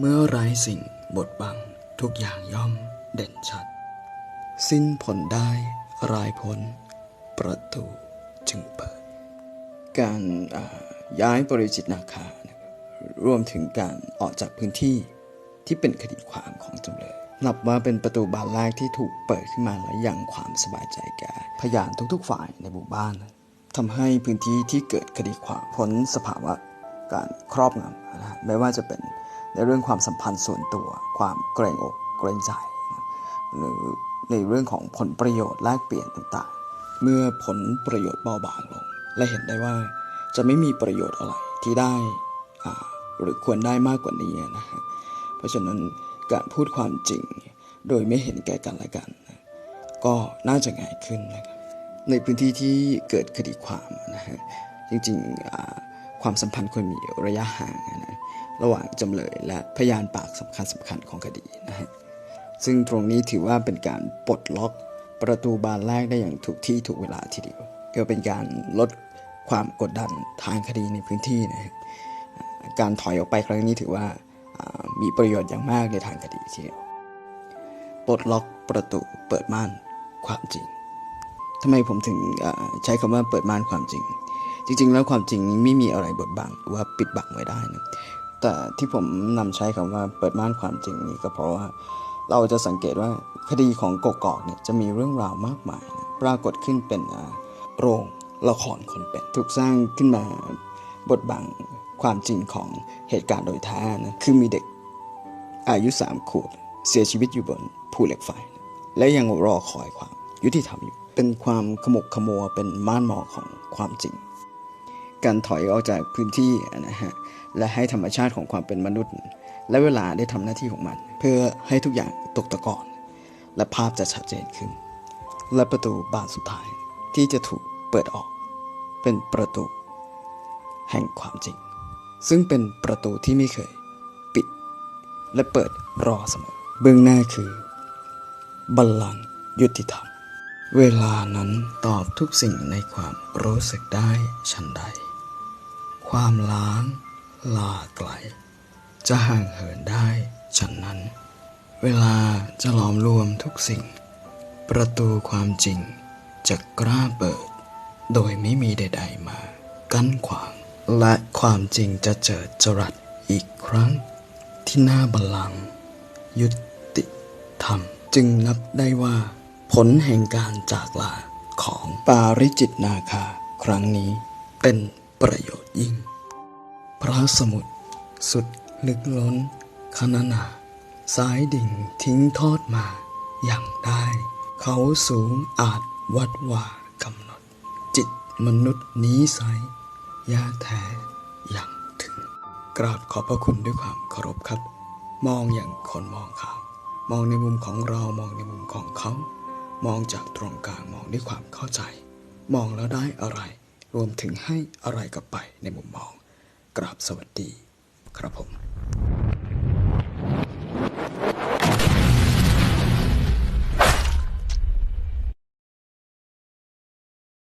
เมื่อไร้สิ่งบดบังทุกอย่างย่อมเด่นชัด สิ้นผลได้รายพ้นประตูจึงเปิด การย้ายปริจิตนาคานะครับรวมถึงการออกจากพื้นที่ที่เป็นคดีความของจำเลย นับว่าเป็นประตูบานแรกที่ถูกเปิดขึ้นมาและยังความสบายใจแก่พยานทุกๆฝ่ายในหมู่บ้านทำให้พื้นที่ที่เกิดคดีความพ้นสภาวะ การครอบงำนะฮะไม่ว่าจะเป็นในเรื่องความสัมพันธ์ส่วนตัว ความเกรงอกเกรงใจนะหรือในเรื่องของผลประโยชน์แลกเปลี่ยนต่างๆ เมื่อผลประโยชน์เบาบางลง และเห็นได้ว่าจะไม่มีประโยชน์อะไรที่ได้อ่าหรือควรได้มากกว่านี้นะฮะเพราะฉะนั้นการพูดความจริงโดยไม่เห็นแก่กันและกัน ก็น่าจะง่ายขึ้นนะครับในพื้นที่ที่เกิดคดีความนะฮะจริงๆอ่า ความสัมพันธ์ควรมีระยะห่างนะระหว่างจำเลยและพยานปากสำคัญสำคัญของคดีนะฮะซึ่งตรงนี้ถือว่าเป็นการปลดล็อกประตูบานแรกได้อย่างถูกที่ถูกเวลาทีเดียวก็เป็นการลดความกดดันทางคดีในพื้นที่นะฮะการถอยออกไปครั้งนี้ถือว่ามีประโยชน์อย่างมากในทางคดีทีเดียวปลดล็อกประตูเปิดม่านความจริงทำไมผมถึงใช้คำว่าเปิดม่านความจริง จริง ๆ แล้วความจริงนี้ไม่มีอะไรบดบังหรือว่าปิดบังไว้ได้นะแต่ที่ผมนำใช้คำว่าเปิดม่านความจริงนี่ก็เพราะว่าเราจะสังเกตว่าคดีของกกอกเนี่ยจะมีเรื่องราวมากมายนะปรากฏขึ้นเป็นโรงละครคนเป็น ถูกสร้างขึ้นมาบทบังความจริงของเหตุการณ์โดยแท้นะคือมีเด็กอายุสามขวบเสียชีวิตอยู่บนภูเหล็กไฟ และยังรอคอยความยุติธรรมอยู่ เป็นความขมุกขมัวเป็นม่านหมอกของความจริง การถอยออกจากพื้นที่นะฮะและให้ธรรมชาติของความเป็นมนุษย์ และเวลาได้ทำหน้าที่ของมัน เพื่อให้ทุกอย่างตกตะกอนและภาพจะชัดเจนขึ้น และประตูบานสุดท้ายที่จะถูกเปิดออก เป็นประตู แห่งความจริง ซึ่งเป็นประตูที่ไม่เคย ปิด และเปิดรอเสมอ เบื้องหน้าคือ บัลลังก์ยุติธรรม เวลานั้นตอบทุกสิ่งในความรู้สึกได้ชันใด ความล้างลาไกล จะห่างเหินได้ฉันนั้น เวลาจะล้อมรวมทุกสิ่ง ประตูความจริงจะกล้าเปิด โดยไม่มีใด ๆมา กั้นขวาง และความจริงจะเจิดจรัสอีกครั้ง ที่หน้าบัลลังก์ยุติธรรม จึงนับได้ว่า ผลแห่งการจากลาของปาริจิตนาคา ครั้งนี้เป็น ประโยชน์ยิ่ง พระสมุทรสุดลึกล้นคณนาสายดิ่งทิ้งทอดมาอย่างได้ เขาสูงอาจวัดว่ากำหนด จิตมนุษย์นี้ใสยาแท้อย่างถึง กราบขอบพระคุณด้วยความเคารพครับ มองอย่างคนมองเขามองในมุมของเรามองในมุมของเขา มองจากตรงกลางมองด้วยความเข้าใจ มองแล้วได้อะไร รวมถึงให้อะไรกลับไปในมุมมอง กราบสวัสดีครับผม